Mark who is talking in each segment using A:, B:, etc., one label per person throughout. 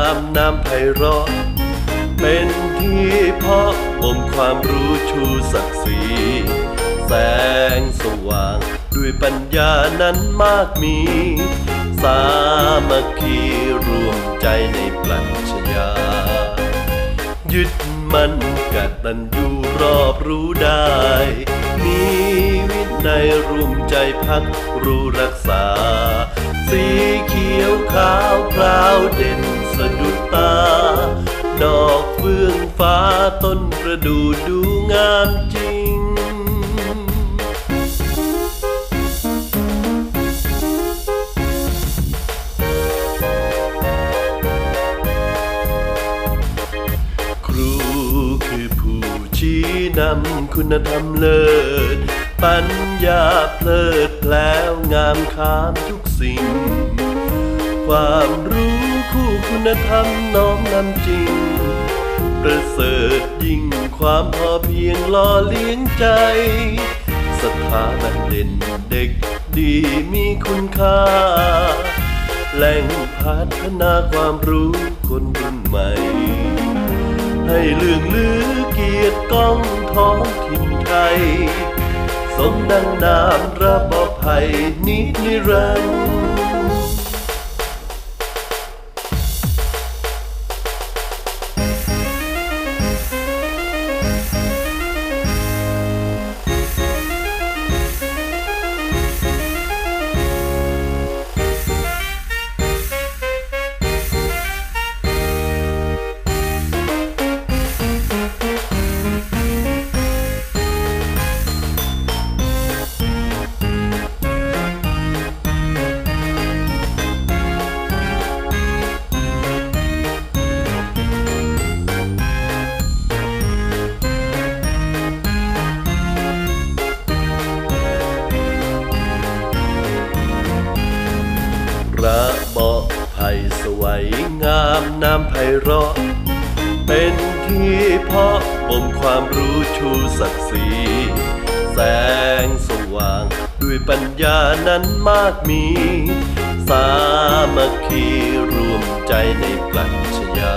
A: ามน้ำไพเราะ เป็นที่เพาะบ่มความรู้ชูศักดิ์ศรี แสงสว่างด้วยปัญญานั้นมากมี สามัคคีรวมใจในปรัชญา ยึดมันกตัญญูรอบรู้ได้ มีวินัยรวมใจพักรู้รักษา สีเขียวขาวพราวเด่น ฟ้าต้นประดู่ดูงามจริง ครูคือผู้ชี้นำคุณธรรมเลิศ ปัญญาเพลิดแล้วงามคามทุกสิ่ง ความรู้คู่คุณธรรมน้อมนำจริง ประเสริฐยิ่งความพอเพียงหล่อเลี้ยงใจ สถาบันเด่นเด็กดีมีคุณค่า แหล่งพัฒนาความรู้คนรุ่นใหม่ ให้เลื่องลือเกียรติก้องท้องถิ่นไทย สมดังนามระบอบภัยนิรันดร์ ระเบาะไผ่สวยงามน้ำไพเราะ เป็นที่เพาะบ่มความรู้ชูศักดิ์ศรีแสงสว่างด้วยปัญญานั้นมากมี สามัคคีรวมใจในปรัชญา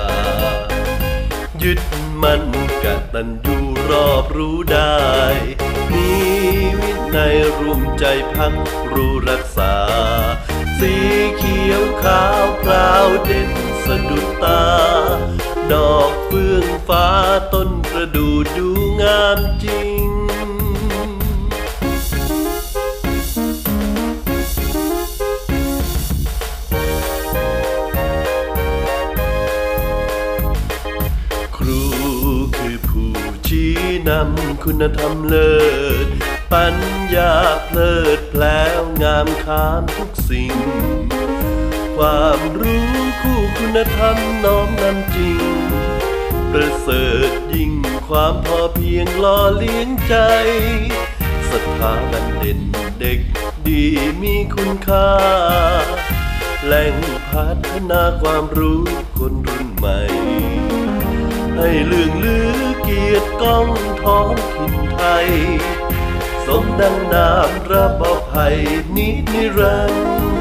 A: ยึดมันกตัญญูรอบรู้ได้ มีวินัยรวมใจพักรู้รักษา สีเขียวขาวพราวเด่นสะดุดตา ดอกเฟื่องฟ้าต้นประดู่ดูงามจริงครูคือผู้ชี้นำคุณธรรมเลิศ ปัญญาเพลิดแผล้วงามคามทุก สิ่ง ความรู้คู่คุณธรรมน้อมนำจริง ประเสริฐยิ่งความพอเพียงหล่อเลี้ยงใจสถาบันเด่นเด็กดีมีคุณค่า แหล่งพัฒนาความรู้คนรุ่นใหม่ ให้เลื่องลือเกียรติก้องท้องถิ่นไทย สมดังนามระบอบภัยนิจนิรันดร์